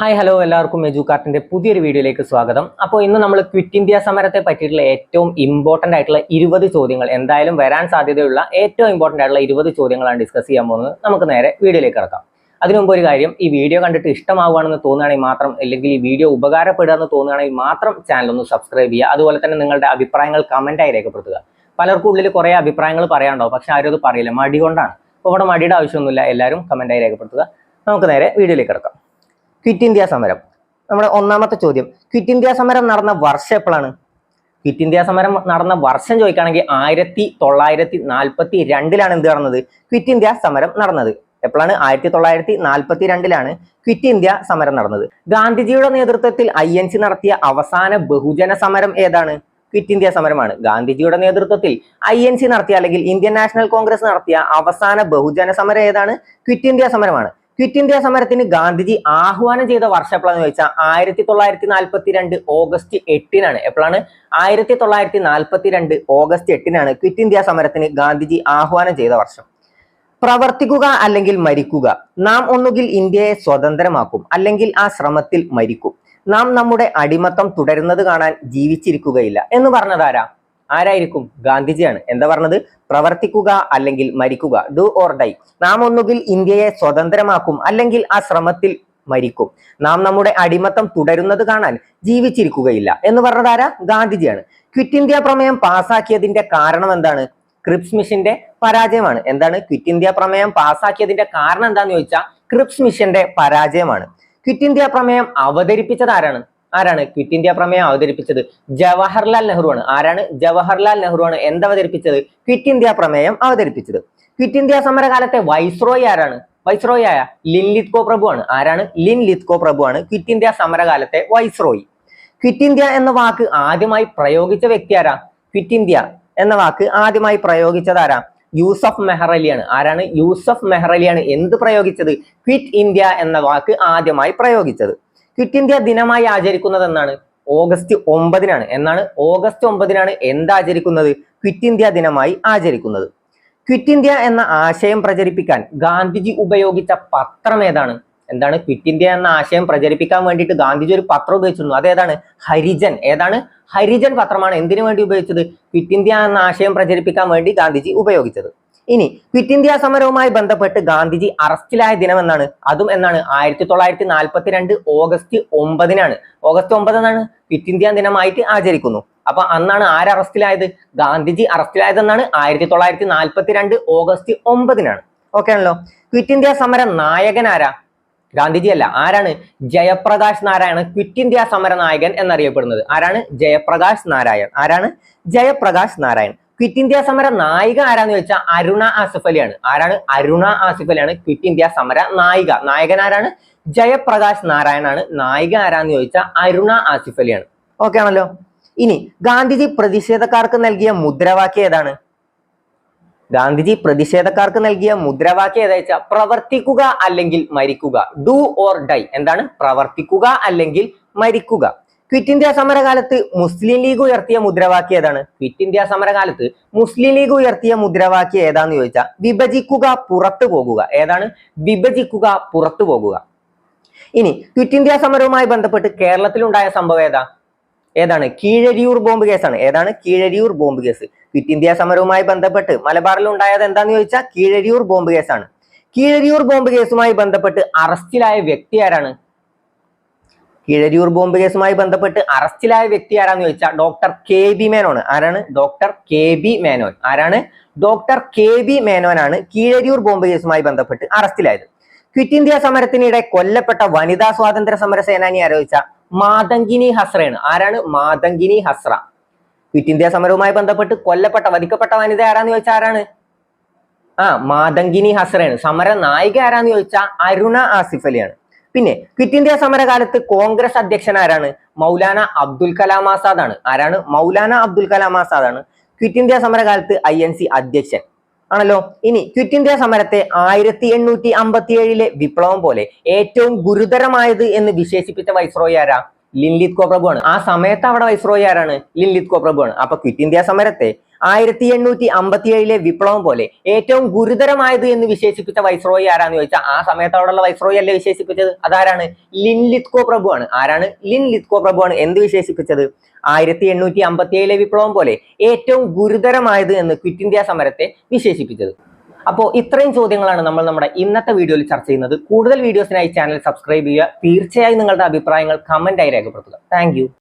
Hi hello എല്ലാവർക്കും എജു കാർട്ടിന്റെ പുതിയൊരു വീഡിയോയിലേക്ക് സ്വാഗതം. അപ്പോൾ ഇന്ന് നമ്മൾ ക്വിറ്റ് ഇന്ത്യ സമരത്തെ പറ്റിയിട്ടുള്ള ഏറ്റവും ഇമ്പോർട്ടന്റ് ആയിട്ടുള്ള ഇരുപത് ചോദ്യങ്ങൾ എന്തായാലും വരാൻ സാധ്യതയുള്ള ഏറ്റവും ഇമ്പോർട്ടന്റ് ആയിട്ടുള്ള ഇരുപത് ചോദ്യങ്ങളാണ് ഡിസ്കസ് ചെയ്യാൻ പോകുന്നത്. നമുക്ക് നേരെ വീഡിയോയിലേക്ക് കിടക്കാം. അതിനു മുമ്പ് ഒരു കാര്യം ഈ വീഡിയോ കണ്ടിട്ട് ഇഷ്ടമാവുകയാണെന്ന് തോന്നുകയാണെങ്കിൽ മാത്രം അല്ലെങ്കിൽ ഈ വീഡിയോ ഉപകാരപ്പെടുക എന്ന് തോന്നുകയാണെങ്കിൽ മാത്രം ചാനൽ ഒന്ന് സബ്സ്ക്രൈബ് ചെയ്യുക. അതുപോലെ തന്നെ നിങ്ങളുടെ അഭിപ്രായങ്ങൾ കമന്റായി രേഖപ്പെടുത്തുക. പലർക്കും ഉള്ളിൽ കുറേ അഭിപ്രായങ്ങൾ പറയാനുണ്ടാവും പക്ഷെ ആരും അത് പറയില്ല. മടി കൊണ്ടാണ്. ഇവിടെ മടിയുടെ ആവശ്യമൊന്നുമില്ല. എല്ലാവരും കമന്റായി രേഖപ്പെടുത്തുക. നമുക്ക് നേരെ വീഡിയോയിലേക്ക് കിടക്കാം. ക്വിറ്റ് ഇന്ത്യ സമരം. നമ്മുടെ ഒന്നാമത്തെ ചോദ്യം. ക്വിറ്റ് ഇന്ത്യ സമരം നടന്ന വർഷം എപ്പോഴാണ്? ക്വിറ്റ് ഇന്ത്യ സമരം നടന്ന വർഷം ചോദിക്കുകയാണെങ്കിൽ ആയിരത്തി തൊള്ളായിരത്തി നാൽപ്പത്തി രണ്ടിലാണ് എന്ത് നടന്നത്? ക്വിറ്റ് ഇന്ത്യ സമരം നടന്നത്. എപ്പോഴാണ്? ആയിരത്തി തൊള്ളായിരത്തി നാൽപ്പത്തി രണ്ടിലാണ് ക്വിറ്റ് ഇന്ത്യ സമരം നടന്നത്. ഗാന്ധിജിയുടെ നേതൃത്വത്തിൽ ഐ നടത്തിയ അവസാന ബഹുജന സമരം ഏതാണ്? ക്വിറ്റ് ഇന്ത്യ സമരമാണ്. ഗാന്ധിജിയുടെ നേതൃത്വത്തിൽ ഐ എൻ സി നടത്തിയ അല്ലെങ്കിൽ ഇന്ത്യൻ നാഷണൽ കോൺഗ്രസ് നടത്തിയ അവസാന ബഹുജന സമരം ഏതാണ്? ക്വിറ്റ് ഇന്ത്യ സമരമാണ്. ക്വിറ്റ് ഇന്ത്യ സമരത്തിന് ഗാന്ധിജി ആഹ്വാനം ചെയ്ത വർഷം എപ്പോഴാന്ന് ചോദിച്ചാൽ ആയിരത്തി തൊള്ളായിരത്തി നാൽപ്പത്തി രണ്ട് ഓഗസ്റ്റ് എട്ടിനാണ്. എപ്പോഴാണ്? ആയിരത്തി തൊള്ളായിരത്തി നാൽപ്പത്തി രണ്ട് ഓഗസ്റ്റ് എട്ടിനാണ് ക്വിറ്റ് ഇന്ത്യ സമരത്തിന് ഗാന്ധിജി ആഹ്വാനം ചെയ്ത വർഷം. പ്രവർത്തിക്കുക അല്ലെങ്കിൽ മരിക്കുക. നാം ഒന്നുകിൽ ഇന്ത്യയെ സ്വതന്ത്രമാക്കും അല്ലെങ്കിൽ ആ ശ്രമത്തിൽ മരിക്കും. നാം നമ്മുടെ അടിമത്തം തുടരുന്നത് കാണാൻ ജീവിച്ചിരിക്കുകയില്ല. എന്ന് പറഞ്ഞത് ആരാ? ആരായിരിക്കും? ഗാന്ധിജിയാണ്. എന്താ പറഞ്ഞത്? പ്രവർത്തിക്കുക അല്ലെങ്കിൽ മരിക്കുക. ഡു ഓർ ഡൈ നാം ഒന്നുകിൽ ഇന്ത്യയെ സ്വതന്ത്രമാക്കും അല്ലെങ്കിൽ ആ ശ്രമത്തിൽ മരിക്കും. നാം നമ്മുടെ അടിമത്തം തുടരുന്നത് കാണാൻ ജീവിച്ചിരിക്കുകയില്ല. എന്ന് പറഞ്ഞത് ആരാ? ഗാന്ധിജിയാണ്. ക്വിറ്റ് ഇന്ത്യ പ്രമേയം പാസാക്കിയതിന്റെ കാരണം എന്താണ്? ക്രിപ്സ് മിഷന്റെ പരാജയമാണ്. എന്താണ്? ക്വിറ്റ് ഇന്ത്യ പ്രമേയം പാസാക്കിയതിന്റെ കാരണം എന്താന്ന് ചോദിച്ചാൽ ക്രിപ്സ് മിഷന്റെ പരാജയമാണ്. ക്വിറ്റ് ഇന്ത്യ പ്രമേയം അവതരിപ്പിച്ചത് ആരാണ്? ആരാണ് ക്വിറ്റ് ഇന്ത്യ പ്രമേയം അവതരിപ്പിച്ചത്? ജവഹർലാൽ നെഹ്റു ആണ്. ആരാണ് ജവഹർലാൽ നെഹ്റു ആണ് എന്ത് അവതരിപ്പിച്ചത്? ക്വിറ്റ് ഇന്ത്യ പ്രമേയം അവതരിപ്പിച്ചത്. ക്വിറ്റ് ഇന്ത്യ സമരകാലത്തെ വൈസ്രോയി ആരാണ്? വൈസ്രോയി ആയ ലിൻ ലിത്കോ പ്രഭു ആണ്. ആരാണ്? ലിൻ ലിത്കോ പ്രഭു ആണ് ക്വിറ്റ് ഇന്ത്യ സമരകാലത്തെ വൈസ്രോയി. ക്വിറ്റ് ഇന്ത്യ എന്ന വാക്ക് ആദ്യമായി പ്രയോഗിച്ച വ്യക്തി ആരാ? ക്വിറ്റ് ഇന്ത്യ എന്ന വാക്ക് ആദ്യമായി പ്രയോഗിച്ചത് ആരാ? യൂസഫ് മെഹ്റലിയാണ്. ആരാണ്? യൂസഫ് മെഹ്റലിയാണ് എന്ത് പ്രയോഗിച്ചത്? ക്വിറ്റ് ഇന്ത്യ എന്ന വാക്ക് ആദ്യമായി പ്രയോഗിച്ചത്. ക്വിറ്റ് ഇന്ത്യ ദിനമായി ആചരിക്കുന്നത് എന്നാണ്? ഓഗസ്റ്റ് ഒമ്പതിനാണ്. എന്നാണ്? ഓഗസ്റ്റ് ഒമ്പതിനാണ് എന്ത് ആചരിക്കുന്നത്? ക്വിറ്റ് ഇന്ത്യ ദിനമായി ആചരിക്കുന്നത്. ക്വിറ്റ് ഇന്ത്യ എന്ന ആശയം പ്രചരിപ്പിക്കാൻ ഗാന്ധിജി ഉപയോഗിച്ച പത്രം ഏതാണ്? എന്താണ് ക്വിറ്റ് ഇന്ത്യ എന്ന ആശയം പ്രചരിപ്പിക്കാൻ വേണ്ടിയിട്ട് ഗാന്ധിജി ഒരു പത്രം ഉപയോഗിച്ചിരുന്നു. അതേതാണ് ഹരിജൻ. ഏതാണ്? ഹരിജൻ പത്രമാണ്. എന്തിനു വേണ്ടി ഉപയോഗിച്ചത്? ക്വിറ്റ് ഇന്ത്യ എന്ന ആശയം പ്രചരിപ്പിക്കാൻ വേണ്ടി ഗാന്ധിജി ഉപയോഗിച്ചത്. ഇനി ക്വിറ്റ് ഇന്ത്യ സമരവുമായി ബന്ധപ്പെട്ട് ഗാന്ധിജി അറസ്റ്റിലായ ദിനം എന്നാണ്. അതും എന്നാണ്? ആയിരത്തി തൊള്ളായിരത്തി നാൽപ്പത്തി രണ്ട് ഓഗസ്റ്റ് ഒമ്പതിനാണ്. ഓഗസ്റ്റ് ഒമ്പത് എന്നാണ്? ക്വിറ്റ് ഇന്ത്യ ദിനമായിട്ട് ആചരിക്കുന്നു. അപ്പൊ അന്നാണ് ആര് അറസ്റ്റിലായത്? ഗാന്ധിജി അറസ്റ്റിലായതെന്നാണ് ആയിരത്തി തൊള്ളായിരത്തി നാൽപ്പത്തി രണ്ട് ഓഗസ്റ്റ് ഒമ്പതിനാണ്. ഓക്കെ ആണല്ലോ. ക്വിറ്റ് ഇന്ത്യ സമര നായകനാരാ ഗാന്ധിജി അല്ല ആരാണ്? ജയപ്രകാശ് നാരായണ ക്വിറ്റ് ഇന്ത്യ സമര നായകൻ എന്നറിയപ്പെടുന്നത്. ആരാണ്? ജയപ്രകാശ് നാരായൺ. ആരാണ്? ജയപ്രകാശ് നാരായൺ. ക്വിറ്റ് ഇന്ത്യ സമര നായിക ആരാന്ന് ചോദിച്ചാൽ അരുണ ആസിഫ് അലിയാണ്. ആരാണ്? അരുണ ആസിഫ് അലിയാണ് ക്വിറ്റ് ഇന്ത്യ സമര നായിക. നായകൻ ആരാണ്? ജയപ്രകാശ് നാരായണാണ് നായിക ആരാന്ന് ചോദിച്ചാൽ അരുണ ആസിഫ് അലിയാണ്. ഓക്കെ ആണല്ലോ? ഇനി ഗാന്ധിജി പ്രതിഷേധക്കാർക്ക് നൽകിയ മുദ്രാവാക്യം ഏതാണ്? ഗാന്ധിജി പ്രതിഷേധക്കാർക്ക് നൽകിയ മുദ്രാവാക്യം ഏതാ പ്രവർത്തിക്കുക അല്ലെങ്കിൽ മരിക്കുക. Do or die. എന്താണ്? പ്രവർത്തിക്കുക അല്ലെങ്കിൽ മരിക്കുക. ക്വിറ്റ് ഇന്ത്യ സമരകാലത്ത് മുസ്ലിം ലീഗ് ഉയർത്തിയ മുദ്രാവാക്യം ഏതാണ്? ക്വിറ്റ് ഇന്ത്യ സമരകാലത്ത് മുസ്ലിം ലീഗ് ഉയർത്തിയ മുദ്രാവാക്യം ഏതാന്ന് ചോദിച്ചാൽ വിഭജിക്കുക പുറത്തു പോകുക. ഏതാണ്? വിഭജിക്കുക പുറത്തു പോകുക. ഇനി ക്വിറ്റ് ഇന്ത്യ സമരവുമായി ബന്ധപ്പെട്ട് കേരളത്തിലുണ്ടായ സംഭവം ഏതാ? ഏതാണ്? കീഴരിയൂർ ബോംബ് കേസാണ്. ഏതാണ്? Keezhariyur bomb case. Quit India സമരവുമായി ബന്ധപ്പെട്ട് മലബാറിൽ ഉണ്ടായത് എന്താന്ന് ചോദിച്ചാൽ കീഴരിയൂർ ബോംബ് കേസാണ്. കീഴരിയൂർ ബോംബ് കേസുമായി ബന്ധപ്പെട്ട് അറസ്റ്റിലായ വ്യക്തി ആരാണ്? കീഴരിയൂർ ബോംബ് കേസുമായി ബന്ധപ്പെട്ട് അറസ്റ്റിലായ വ്യക്തി ആരാന്ന് ചോദിച്ചാൽ ഡോക്ടർ കെ ബി മേനോൻ. ആരാണ്? Doctor K B Menon. ആരാണ്? ഡോക്ടർ കെ ബി മേനോനാണ് കീഴരിയൂർ ബോംബ് കേസുമായി ബന്ധപ്പെട്ട് അറസ്റ്റിലായത്. ക്വിറ്റ് ഇന്ത്യ സമരത്തിനിടെ കൊല്ലപ്പെട്ട വനിതാ സ്വാതന്ത്ര്യ സമര സേനാനി ആരോപിച്ച മാതങ്കിനി ഹസ്രയാണ്. ആരാണ്? മാതങ്കിനി ഹസ്ര. ക്വിറ്റ് ഇന്ത്യ സമരവുമായി ബന്ധപ്പെട്ട് കൊല്ലപ്പെട്ട വധിക്കപ്പെട്ട വനിത ആരാന്ന് ചോദിച്ചാൽ ആരാണ്? ആ മാതങ്കിനി ഹസ്രയാണ്. സമര നായിക ആരാന്ന് ചോദിച്ചാൽ അരുണ ആസിഫ് അലിയാണ്. പിന്നെ ക്വിറ്റ് ഇന്ത്യ സമരകാലത്ത് കോൺഗ്രസ് അധ്യക്ഷൻ ആരാണ്? മൗലാന അബ്ദുൽ കലാം ആസാദ് ആണ് ആരാണ്? മൗലാന അബ്ദുൽ കലാം ആസാദ് ആണ് ക്വിറ്റ് ഇന്ത്യ സമരകാലത്ത് ഐ എൻ സി അധ്യക്ഷൻ. ആണല്ലോ? ഇനി ക്വിറ്റ് ഇന്ത്യ സമരത്തെ ആയിരത്തി എണ്ണൂറ്റി അമ്പത്തി ഏഴിലെ വിപ്ലവം പോലെ ഏറ്റവും ഗുരുതരമായത് എന്ന് വിശേഷിപ്പിച്ച വൈസ്രോയി ആരാ? ലിൻലിത് കോ പ്രഭു ആണ് ആ സമയത്ത് അവിടെ വൈസ്രോയി ആരാണ്? ലിൻലിത് കോ പ്രഭു ആണ് അപ്പൊ ക്വിറ്റ് ഇന്ത്യ സമരത്തെ ആയിരത്തി എണ്ണൂറ്റി അമ്പത്തി ഏഴിലെ വിപ്ലവം പോലെ ഏറ്റവും ഗുരുതരമായത് എന്ന് വിശേഷിപ്പിച്ച വൈസ്രോയി ആരാന്ന് ചോദിച്ചാൽ ആ സമയത്ത് അവിടെയുള്ള വൈസ്രോയി അല്ലേ വിശേഷിപ്പിച്ചത്? അതാരാണ്? ലിൻ ലിത്കോ പ്രഭു ആണ് ആരാണ്? ലിൻ ലിത്കോ പ്രഭു ആണ് എന്ത് വിശേഷിപ്പിച്ചത്? ആയിരത്തി എണ്ണൂറ്റി അമ്പത്തി ഏഴിലെ വിപ്ലവം പോലെ ഏറ്റവും ഗുരുതരമായത് എന്ന് ക്വിറ്റ് ഇന്ത്യ സമരത്തെ വിശേഷിപ്പിച്ചത്. അപ്പോൾ ഇത്രയും ചോദ്യങ്ങളാണ് നമ്മൾ നമ്മുടെ ഇന്നത്തെ വീഡിയോയിൽ ചർച്ച ചെയ്യുന്നത്. കൂടുതൽ വീഡിയോസിനായി ചാനൽ സബ്സ്ക്രൈബ് ചെയ്യുക. തീർച്ചയായും നിങ്ങളുടെ അഭിപ്രായങ്ങൾ കമന്റ് ആയി രേഖപ്പെടുത്തുക. താങ്ക്